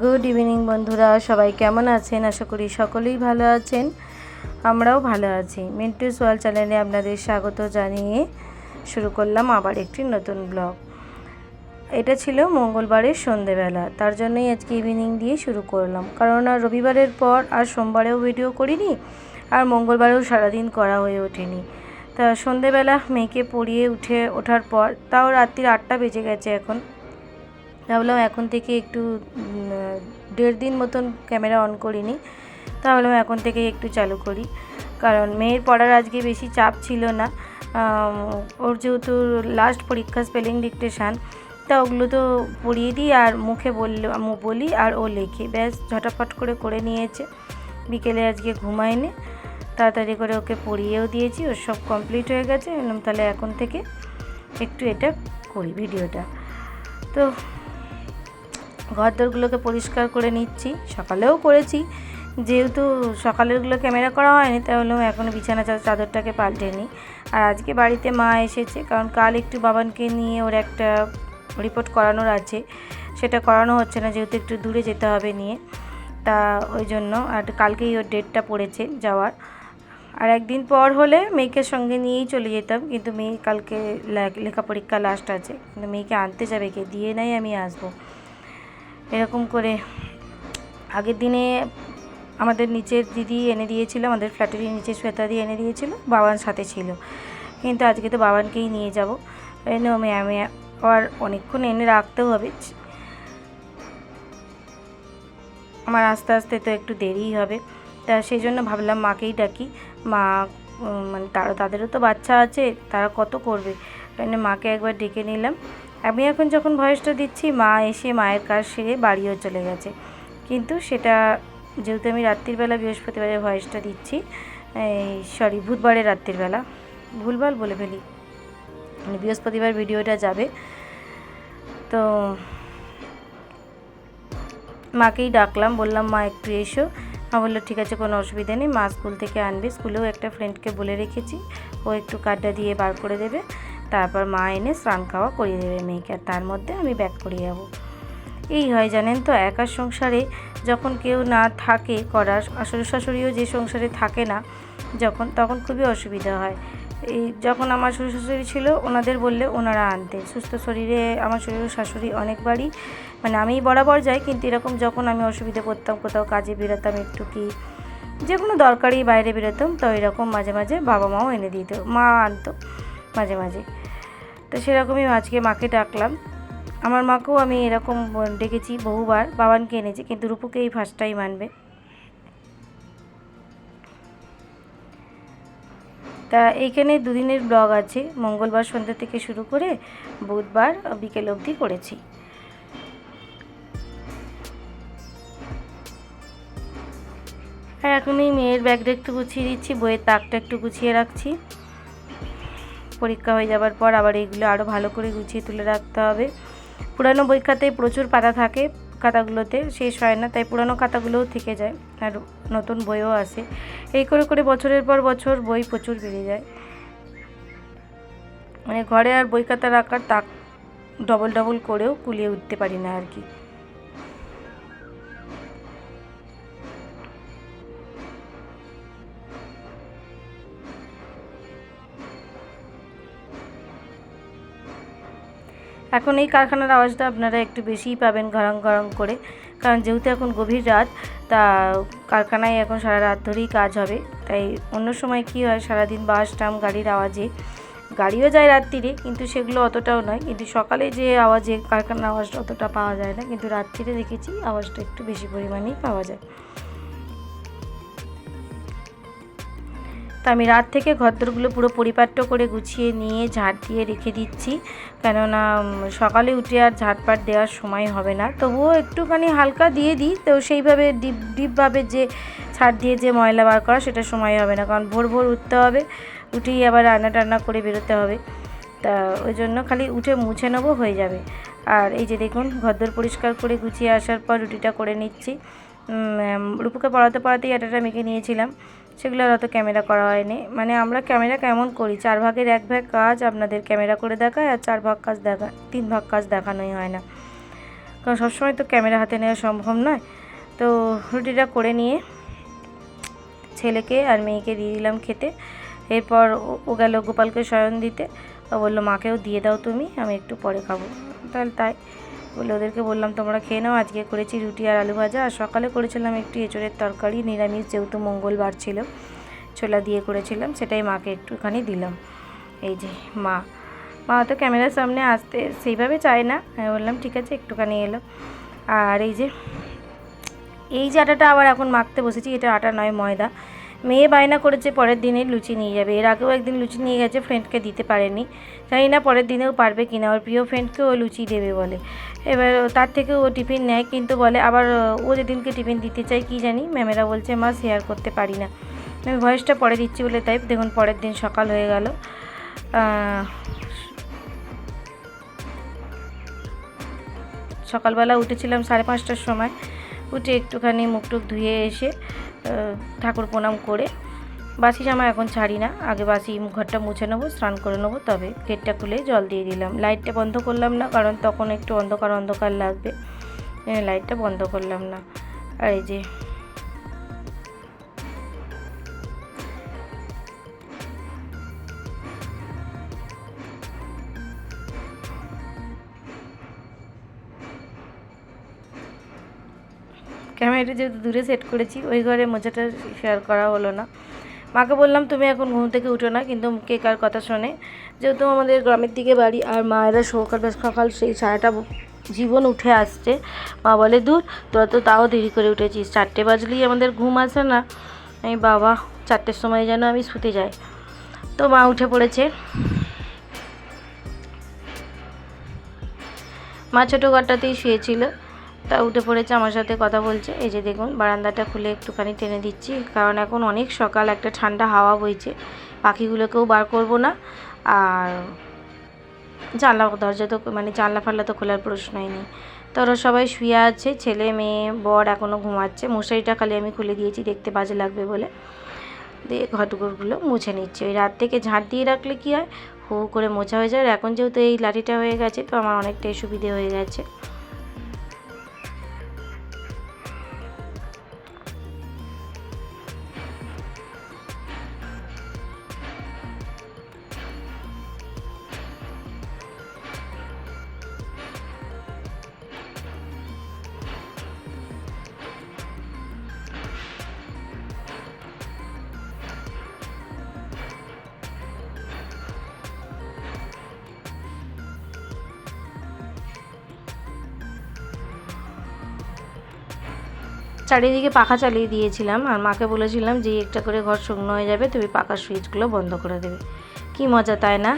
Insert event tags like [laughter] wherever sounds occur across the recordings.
Good evening বন্ধুরা, সবাই কেমন আছেন? আশা করি সকলেই ভালো আছেন, আমরাও ভালো আছি। মিন্টু সোয়াল চ্যানেলে আপনাদের স্বাগত জানিয়ে শুরু করলাম আবার একটি নতুন ব্লগ। এটা ছিল মঙ্গলবারের সন্ধেবেলা, তার জন্যই আজকে ইভিনিং দিয়ে শুরু করলাম। কারণ আর রবিবারের পর আর সোমবারেও ভিডিও করিনি, আর মঙ্গলবারেও সারাদিন করা হয়ে ওঠেনি। তা সন্ধেবেলা মেয়েকে পড়িয়ে উঠে ওঠার পর, তাও রাত্রির আটটা বেজে গেছে এখন। ভাবলাম এখন থেকে একটু দেড় দিন মতন ক্যামেরা অন করিনি। তা ভাবলাম এখন থেকে একটু চালু করি। কারণ মেয়ের পড়ার আজকে বেশি চাপ ছিল না। ওর যেহেতু লাস্ট পরীক্ষা স্পেলিং ডিকটেশান তা ওগুলো তো পড়িয়ে দিই আর মুখে বলল বলি আর ও লেখে। ব্যাস, ঝটাফট করে করে নিয়েছে। বিকেলে আজকে ঘুমায়নি। তাড়াতাড়ি করে ওকে পড়িয়েও দিয়েছি। ওর সব কমপ্লিট হয়ে গেছে। তাহলে এখন থেকে একটু এটা করি ভিডিওটা। তো ঘরদোরগুলোকে পরিষ্কার করে নিচ্ছি। সকালেও করেছি। যেহেতু সকালেরগুলো ক্যামেরা করা হয়নি তাহলে এখন বিছানা চাদরটাকে পাল্টে নিই। আর আজকে বাড়িতে মা এসেছে, কারণ কাল একটু বাবানকে নিয়ে ওর একটা রিপোর্ট করানোর আছে। সেটা করানো হচ্ছে না, যেহেতু একটু দূরে যেতে হবে নিয়ে। তা ওই জন্য, আর কালকেই ওর ডেটটা পড়েছে যাওয়ার। আর একদিন পর হলে মেয়েকে সঙ্গে নিয়েই চলে যেতাম, কিন্তু মেয়ে কালকে লেখা পরীক্ষা লাস্ট আছে। কিন্তু মেয়েকে আনতে যাবে কে? দিয়ে নাই আমি আসব। এরকম করে আগের দিনে আমাদের নিচের দিদি এনে দিয়েছিল, আমাদের ফ্ল্যাটেরই নিচে দিয়ে এনে দিয়েছিল, বাবান সাথে ছিল। কিন্তু আজকে তো বাবানকেই নিয়ে যাব। এনে আমি আমি আবার অনেকক্ষণ এনে রাখতেও হবে। আমার আস্তে আস্তে তো একটু দেরিই হবে। তা সেই জন্য ভাবলাম মাকেই ডাকি। মা মানে তারা, তাদেরও তো বাচ্চা আছে, তারা কত করবে? মাকে একবার ডেকে নিলাম। আমি এখন যখন ভয়েসটা দিচ্ছি, মা এসে মায়ের কাজ সেরে বাড়িও চলে গেছে। কিন্তু সেটা, যেহেতু আমি রাত্রিবেলা বৃহস্পতিবারে ভয়েসটা দিচ্ছি সরি বুধবারে রাত্রিবেলা ভুলভাল বলে ফেলি। মানে বৃহস্পতিবার ভিডিওটা যাবে। তো মাকেই ডাকলাম, বললাম, মা, একটু এসো। মা বলল, ঠিক আছে, কোনো অসুবিধা নেই। মা স্কুল থেকে আনবে। স্কুলেও একটা ফ্রেন্ডকে বলে রেখেছি। ও একটু কার্ডটা দিয়ে বার করে দেবে। তারপর মা এনে স্নান খাওয়া করিয়ে দেবে মেয়েকে, আর তার মধ্যে আমি ব্যাক করে যাব। এই হয় জানেন তো, একা সংসারে যখন কেউ না থাকে করার আসলে শাশুড়িও যে সংসারে থাকে না, যখন, তখন খুবই অসুবিধা হয়। এই যখন আমার শ্বশুর শাশুড়ি ছিল, ওনাদের বললে ওনারা আনতে সুস্থ শরীরে আমার শ্বশুর শাশুড়ি অনেকবারই মানে আমি বরাবর যাই, কিন্তু এরকম যখন আমি অসুবিধে পড়তাম, কোথাও কাজে বেরোতাম একটু কি, যে কোনো দরকারি বাইরে বেরোতাম, তো এরকম মাঝে মাঝে বাবা মাও এনে দিত, মা আনতো। মাঝে মাঝে। তো সেরকমই আজকে মাকে ডাকলাম। আমার মাকেও আমি এরকম ডেকেছি বহুবার, বাবানকে এনেছি, কিন্তু রূপুকে এই ফার্স্ট টাইম আনবে। তা এইখানে দুদিনের ব্লগ আছে, মঙ্গলবার সন্ধ্যা থেকে শুরু করে বুধবার বিকেল অবধি করেছি। আর এখন এই মেয়ের ব্যাগটা একটু গুছিয়ে দিচ্ছি, বইয়ের তাকটা একটু গুছিয়ে রাখছি। পরীক্ষা হয়ে যাবার পর আবার এইগুলো আরও ভালো করে গুছিয়ে তুলে রাখতে হবে। পুরানো বই খাতায় প্রচুর পাতা থাকে খাতাগুলোতে, শেষ হয় না, তাই পুরানো খাতাগুলোও থেকে যায় আর নতুন বইও আসে। এই করে করে বছরের পর বছর বই প্রচুর বেড়ে যায়। মানে ঘরে আর বই খাতা রাখার তাক ডবল ডবল করেও কুলিয়ে উঠতে পারি না আর কি। এখন এই কারখানার আওয়াজটা আপনারা একটু বেশিই পাবেন গরং গরং করে। কারণ যেহেতু এখন গভীর রাত, তা কারখানায় এখন সারা রাত ধরেই কাজ হবে। তাই অন্য সময় কি হয়, সারাদিন বাস, ট্রাম, গাড়ির আওয়াজে। গাড়িও যায় রাত্রিরে, কিন্তু সেগুলো অতটাও নয়। কিন্তু সকালে যে আওয়াজে কারখানার আওয়াজটা অতটা পাওয়া যায় না। কিন্তু রাত্রিরে দেখেছি আওয়াজটা একটু বেশি পরিমাণেই পাওয়া যায়। তো আমি রাত থেকে ঘরদোরগুলো পুরো পরিপাট্য করে গুছিয়ে নিয়ে ঝাড় দিয়ে রেখে দিচ্ছি। কেননা সকালে উঠে আর ঝাড়পাট দেওয়ার সময় হবে না। তবুও একটুখানি হালকা দিয়ে দিই, তো সেইভাবে ডিপ, ডিপভাবে যে ছাড় দিয়ে যে ময়লা বার করা সেটা সময় হবে না। কারণ ভোর ভোর উঠতে হবে, উঠেই আবার রান্না টান্না করে বেরোতে হবে। তা ওই জন্য খালি উঠে মুছে নেব, হয়ে যাবে। আর এই যে দেখুন, ঘরদোর পরিষ্কার করে গুছিয়ে আসার পর রুটিটা করে নিচ্ছি। রূপুকে পড়াতে পড়াতেই আটাটা মেখে নিয়েছিলাম। সেগুলো অত ক্যামেরা করা হয়নি। মানে আমরা ক্যামেরা কেমন করি? চার ভাগের এক ভাগ কাজ আপনাদের ক্যামেরা করে দেখায় আর চার ভাগ কাজ দেখা তিন ভাগ কাজ দেখানোই হয় না। কারণ সবসময় তো ক্যামেরা হাতে নেওয়া সম্ভব নয়। তো রুটিটা করে নিয়ে ছেলেকে আর মেয়েকে দিয়ে দিলাম খেতে। এরপর ও- ও গেল গোপালকে শয়ন দিতে। ও বলল, মাকেও দিয়ে দাও তুমি, আমি একটু পরে খাব। তাহলে তাই। বলে ওদেরকে বললাম, তোমরা খেয়ে নাও, আজকে করেছি রুটি আর আলু ভাজা। আর সকালে করেছিলাম একটু এঁচড়ের তরকারি, নিরামিষ যেহেতু মঙ্গলবার ছিল, ছোলা দিয়ে করেছিলাম, সেটাই মাকে একটুখানি দিলাম। এই যে মা মা তো ক্যামেরার সামনে আসতে সেইভাবে চায় না। আমি বললাম, ঠিক আছে, একটুখানি এলো। আর এই যে এই যে আটাটা আবার এখন মাখতে বসেছি, এটা আটা নয়, ময়দা। মেয়ে বায়না করেছে, পরের দিনে লুচি নিয়ে যাবে। এর আগেও একদিন লুচি নিয়ে গেছে ফ্রেন্ডকে দিতে পারেনি। জানি না পরের দিনেও পারবে কিনা ওর প্রিয় ফ্রেন্ডকে ও লুচি দেবে বলে। এবার তার থেকে ও টিফিন নেয়, কিন্তু বলে আবার ও যেদিনকে টিফিন দিতে চাই কি জানি? ম্যামেরা বলছে, মা শেয়ার করতে পারি না। আমি ভয়েসটা পরে দিচ্ছি বলে তাই, দেখুন, পরের দিন সকাল হয়ে গেল। সকালবেলা উঠেছিলাম সাড়ে পাঁচটার সময়। উঠে একটুখানি মুখ টুক ধুয়ে এসে ঠাকুর প্রণাম করে। বাসি জামা এখন ছাড়ি না। আগে বাসি ঘরটা মুছে নেব, স্নান করে নেব, তবে গেটটা খুলে জল দিয়ে দিলাম। লাইটটা বন্ধ করলাম না, কারণ তখন একটু অন্ধকার অন্ধকার লাগবে। লাইটটা বন্ধ করলাম না। আর এই যে ক্যামেরাটা যেহেতু দূরে সেট করেছি, ওই ঘরে মোজাটা শেয়ার করা হলো না। মাকে বললাম, তুমি এখন ঘুম থেকে উঠো না, কিন্তু কে কার কথা শোনে? যেহেতু আমাদের গ্রামের দিকে বাড়ি, আর মায়েরা সকাল সকাল সেই সারাটা জীবন উঠে আসছে। মা বলে, দূর, তোরা তো তাও দেরি করে উঠেছিস। চারটে বাজলেই আমাদের ঘুম আসে না। আমি বাবা, চারটের সময় যেন আমি শুতে যাই। তো মা উঠে পড়েছে। মা ছোটো ঘরটাতেই শুয়েছিল। তা উঠে পড়েছে, আমার সাথে কথা বলছে। এই যে দেখুন, বারান্দাটা খুলে একটুখানি টেনে দিচ্ছি, কারণ এখন অনেক সকাল, একটা ঠান্ডা হাওয়া বইছে। পাখিগুলোকেও বার করব না। আর জানলা দরজা তো মানে জানলা ফাল্লা তো খোলার প্রশ্নই নেই। তো ওরা সবাই শুয়ে আছে, ছেলে, মেয়ে, বর এখনও ঘুমাচ্ছে। মশারিটা খালি আমি খুলে দিয়েছি, দেখতে বাজে লাগবে বলে। দিয়ে ঘটগুলো মুছে নিচ্ছে। ওই রাত থেকে ঝাঁট দিয়ে রাখলে কী হয়? হু হু করে মোছা হয়ে যায়। আর এখন যেহেতু এই লাঠিটা হয়ে গেছে, তো আমার অনেকটাই সুবিধে হয়ে গেছে। চারিদিকে পাখা চালিয়ে দিয়েছিলাম আর মাকে বলেছিলাম যে, একটা করে ঘর শুকনো হয়ে যাবে, তুমি পাখার সুইচগুলো বন্ধ করে দেবে। কি মজা, তাই না?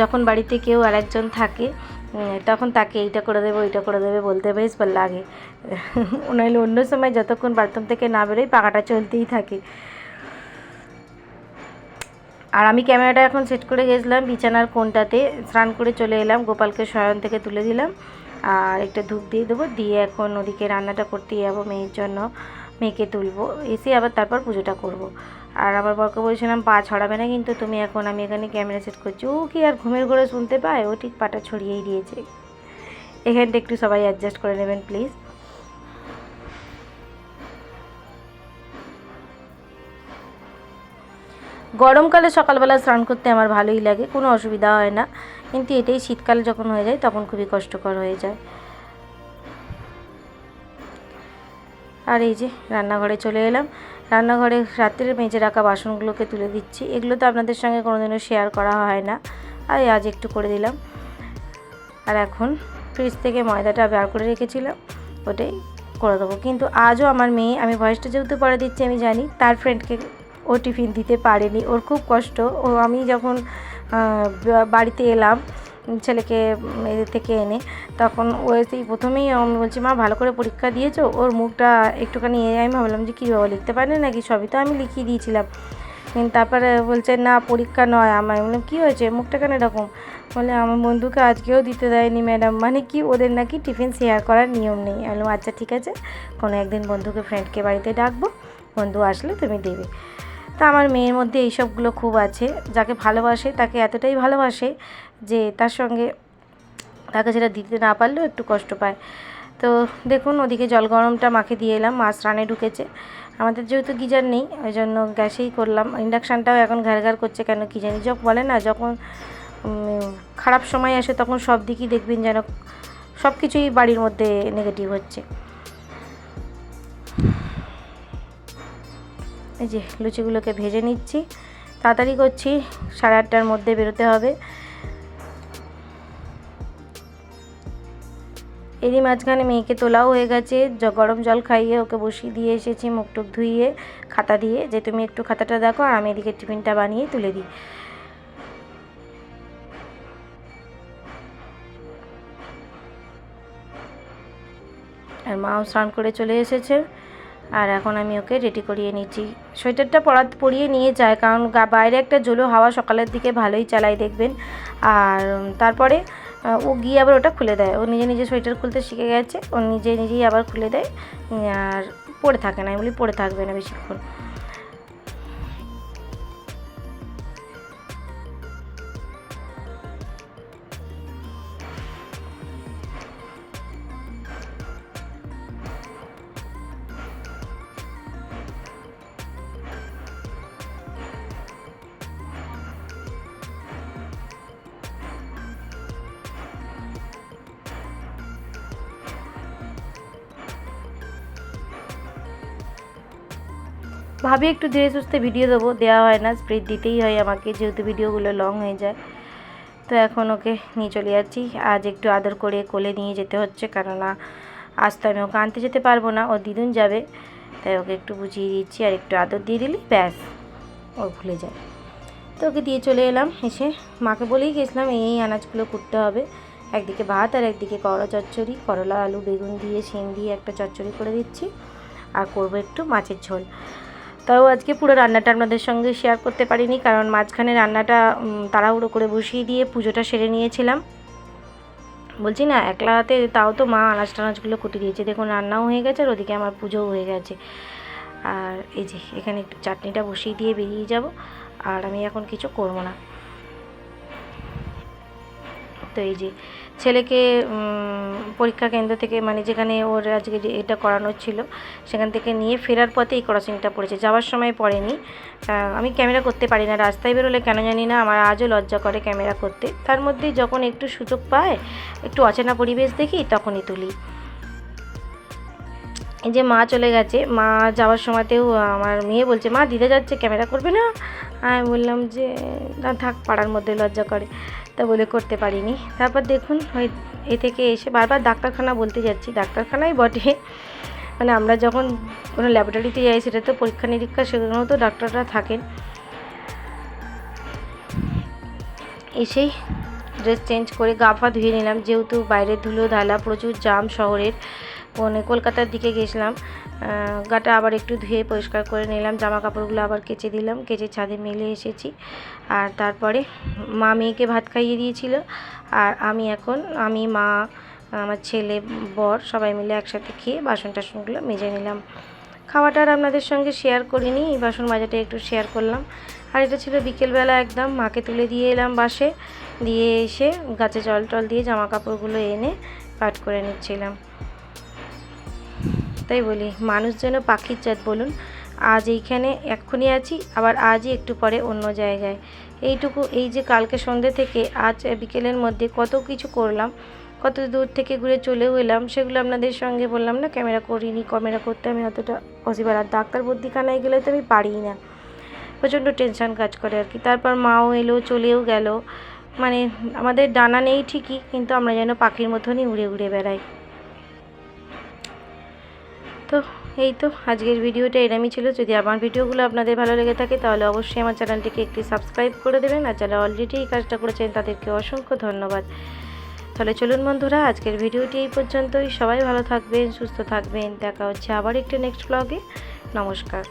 যখন বাড়িতে কেউ আর একজন থাকে তখন তাকে এইটা করে দেবে, ওইটা করে দেবে বলতে বেশ ভালো লাগে। [laughs] নইলে অন্য সময় যতক্ষণ বাথরুম থেকে না বেরোই, পাখাটা চলতেই থাকে। আর আমি ক্যামেরাটা এখন সেট করে গেছিলাম বিছানার কোনটাতে স্নান করে চলে এলাম, গোপালকে শয়ন থেকে তুলে দিলাম। আর একটা ধূপ দিয়ে দেবো, দিয়ে এখন ওদিকে রান্নাটা করতে যাব মেয়ের জন্য। মেয়েকে তুলবো, এসে আবার তারপর পুজোটা করব। আর আমার বরকে বলছিলাম, পা ছড়াবে না কিন্তু তুমি এখন, আমি এখানে ক্যামেরা সেট করছি। ও কি আর ঘুমের ঘরে শুনতে পায়? ও ঠিক পাটা ছড়িয়েই দিয়েছে। এখানটা একটু সবাই অ্যাডজাস্ট করে নেবেন প্লিজ গরমকালে সকালবেলা স্নান করতে আমার ভালোই লাগে, কোনো অসুবিধা হয় না। কিন্তু এটাই শীতকালে যখন হয়ে যায়, তখন খুবই কষ্টকর হয়ে যায়। আর এই যে রান্নাঘরে চলে এলাম। রান্নাঘরে রাত্রে মেজে রাখা বাসনগুলোকে তুলে দিচ্ছি। এগুলো তো আপনাদের সঙ্গে কোনোদিনও শেয়ার করা হয় না। আর আজ একটু করে দিলাম। আর এখন ফ্রিজ থেকে ময়দাটা বার করে রেখেছিলাম। ওটাই করে দেবো। কিন্তু আজও আমার মেয়ে, আমি ভয়েসটা যেহেতু পরে দিচ্ছি, আমি জানি, তার ফ্রেন্ডকে ও টিফিন দিতে পারেনি। ওর খুব কষ্ট। ও আমি যখন বাড়িতে এলাম, ছেলেকে এদের থেকে এনে, তখন ও এসেই প্রথমেই আমি বলছি, মা, ভালো করে পরীক্ষা দিয়েছ? ওর মুখটা একটুখানি এ, আমি ভাবলাম যে কী বাবা, লিখতে পারে নাকি? সবই তো আমি লিখিয়ে দিয়েছিলাম। তারপরে বলছে, না, পরীক্ষা নয় আমার। আমি বললাম, কী হয়েছে? মুখটা কেন এরকম? বলে, আমার বন্ধুকে আজকেও দিতে দেয়নি ম্যাডাম। মানে কি, ওদের নাকি টিফিন শেয়ার করার নিয়ম নেই। আমি বললাম আচ্ছা ঠিক আছে। কোনো একদিন বন্ধুকে ফ্রেন্ডকে বাড়িতে ডাকবো। বন্ধু আসলে তুমি দেবে। তা আমার মেয়ের মধ্যে এইসবগুলো খুব আছে। যাকে ভালোবাসে, তাকে এতটাই ভালোবাসে যে তার সঙ্গে তাকে সেটা দিতে না পারলেও একটু কষ্ট পায়। তো দেখুন, ওদিকে জল গরমটা মাকে দিয়ে এলাম মাছ রানে ঢুকেছে। আমাদের যেহেতু গিজার নেই, ওই জন্য গ্যাসেই করলাম। ইন্ডাকশানটাও এখন ঘাড় ঘাড় করছে কেন কী জানি। যখন বলে না, যখন খারাপ সময় আসে তখন সব দিকই দেখবেন যেন সব কিছুই বাড়ির মধ্যে নেগেটিভ হচ্ছে। এই যে লুচিগুলোকে ভেজে নিচ্ছি। তাড়াতাড়ি করছি, সাড়ে আটটার মধ্যে বেরোতে হবে। এরই মাঝখানে মেয়েকে তোলাও হয়ে গেছে। গরম জল খাইয়ে ওকে বসিয়ে দিয়ে এসেছি মুখ টুক ধুইয়ে, খাতা দিয়ে। যে, তুমি একটু খাতাটা দেখো, আর আমি এদিকে টিফিনটা বানিয়ে তুলে দিই। আর মাও স্নান করে চলে এসেছে। আর এখন আমি ওকে রেডি করিয়ে নিচ্ছি। সোয়েটারটা পরা, পরিয়ে নিয়ে যায়, কারণ বাইরে একটা জলো হাওয়া সকালের দিকে ভালোই চালায় দেখবেন। আর তারপরে ও গিয়ে আবার ওটা খুলে দেয়। ও নিজে নিজে সোয়েটার খুলতে শিখে গেছে, ও নিজে নিজেই আবার খুলে দেয়। আর পরে থাকে না, আমি বলি পরে থাকবে না বেশিক্ষণ। ভাবি একটু ধীরে সুস্থে ভিডিও দেবো। দেওয়া হয় না স্প্রিড দিতেই হয় আমাকে, যেহেতু ভিডিওগুলো লং হয়ে যায়। তো এখন ওকে নিয়ে চলে যাচ্ছি। আজ একটু আদর করে কোলে নিয়ে যেতে হচ্ছে, কেননা আজ তো আমি ওকে আনতে যেতে পারব না, ও দিদুন যাবে। তাই ওকে একটু বুঝিয়ে দিচ্ছি আর একটু আদর দিয়ে দিলি, ব্যাস, ও ভুলে যায়। তো ওকে দিয়ে চলে এলাম, এসে মাকে বলেই গেছিলাম, এই আনাজগুলো কুটতে হবে। একদিকে ভাত আর একদিকে করলা চচ্চড়ি। করলা, আলু, বেগুন দিয়ে, শিম দিয়ে একটা চচ্চড়ি করে দিচ্ছি। আর করব একটু মাছের ঝোল। তাও আজকে পুরো রান্নাটা আপনাদের সঙ্গে শেয়ার করতে পারিনি, কারণ মাঝখানে রান্নাটা তাড়াহুড়ো করে বসিয়ে দিয়ে পুজোটা সেরে নিয়েছিলাম। বলছি না, একলা হাতে তাও তো মা আনাজ টানাজগুলো কুটে দিয়েছে। দেখুন, রান্নাও হয়ে গেছে আর ওদিকে আমার পুজোও হয়ে গেছে। আর এই যে, এখানে একটু চাটনিটা বসিয়ে দিয়ে বেরিয়ে যাব, আর আমি এখন কিছু করব না। তো এই যে ছেলেকে পরীক্ষা কেন্দ্র থেকে মানে যেখানে ওর আজকে এটা করানোর ছিল, সেখান থেকে নিয়ে ফেরার পথে এই ক্রসিংটা পড়েছে। যাওয়ার সময় পড়েনি। আমি ক্যামেরা করতে পারি না। রাস্তায় বেরোলে কেন জানি না, আমার আজও লজ্জা করে ক্যামেরা করতে। তার মধ্যে যখন একটু সুযোগ পায়, একটু অচেনা পরিবেশ দেখি, তখনই তুলি। এই যে মা চলে গেছে, মা যাওয়ার সময়তেও আমার মেয়ে বলছে, মা, দিদা যাচ্ছে, ক্যামেরা করবে না? আমি বললাম যে, না, থাক, পাড়ার মধ্যে লজ্জা করে। তা বলে করতে পারিনি। তারপর দেখুন এ থেকে এসে বারবার ডাক্তারখানা বলতে যাচ্ছি। ডাক্তারখানাই বটে। মানে আমরা যখন কোনো ল্যাবরেটরিতে যাই, সেটা তো পরীক্ষা নিরীক্ষা সেগুলো তো ডাক্তাররা থাকেন। এসেই ড্রেস চেঞ্জ করে গা ফা ধুয়ে নিলাম। যেহেতু বাইরের ধুলো ধালা প্রচুর জাম শহরের। মানে কলকাতার দিকে গেছিলাম। গাটা আবার একটু ধুয়ে পরিষ্কার করে নিলাম জামা কাপড়গুলো আবার কেচে দিলাম, কেচে ছাদে মেলে এসেছি। আর তারপরে মা মেয়েকে ভাত খাইয়ে দিয়েছিল, আর আমি এখন, আমি, মা, আমার ছেলে, বর সবাই মিলে একসাথে খেয়ে বাসন টাসনগুলো মেজে নিলাম। খাওয়াটা আর আপনাদের সঙ্গে শেয়ার করিনি, এই বাসন মাজাটা একটু শেয়ার করলাম। আর এটা ছিল বিকেলবেলা একদম, মাকে তুলে দিয়ে এলাম বাসে, দিয়ে এসে গাছে জল টল দিয়ে জামা কাপড়গুলো এনে পাট করে নিচ্ছিলাম। তাই বলি, মানুষ যেন পাখির জাত বলুন, আজ এইখানে এক্ষুনি আছি, আবার আজই একটু পরে অন্য জায়গায়। এইটুকু, এই যে কালকে সন্ধ্যে থেকে আজ বিকেলের মধ্যে কত কিছু করলাম, কত দূর থেকে ঘুরে চলেও এলাম, সেগুলো আপনাদের সঙ্গে বললাম না, ক্যামেরা করিনি ক্যামেরা করতে আমি অতটা পসিবল আর ডাক্তার বুদ্ধিখানায় গেলে তো আমি পারিই না। প্রচণ্ড টেনশন কাজ করে আর কি। তারপর মাও এলো, চলেও গেল। মানে আমাদের ডানা নেই ঠিকই, কিন্তু আমরা যেন পাখির মতনই উড়ে উড়ে বেড়াই। তো এই তো আজকের ভিডিওটা এরামই ছিল। যদি আমার ভিডিওগুলো আপনাদের ভালো লেগে থাকে, তাহলে অবশ্যই আমার চ্যানেলটিকে একটি সাবস্ক্রাইব করে দেবেন। আর যারা অলরেডি এই কাজটা করেছেন, তাদেরকে অসংখ্য ধন্যবাদ। তাহলে চলুন বন্ধুরা, আজকের ভিডিওটি এই পর্যন্তই। সবাই ভালো থাকবেন, সুস্থ থাকবেন। দেখা হচ্ছে আবার একটি নেক্সট ব্লগে নমস্কার।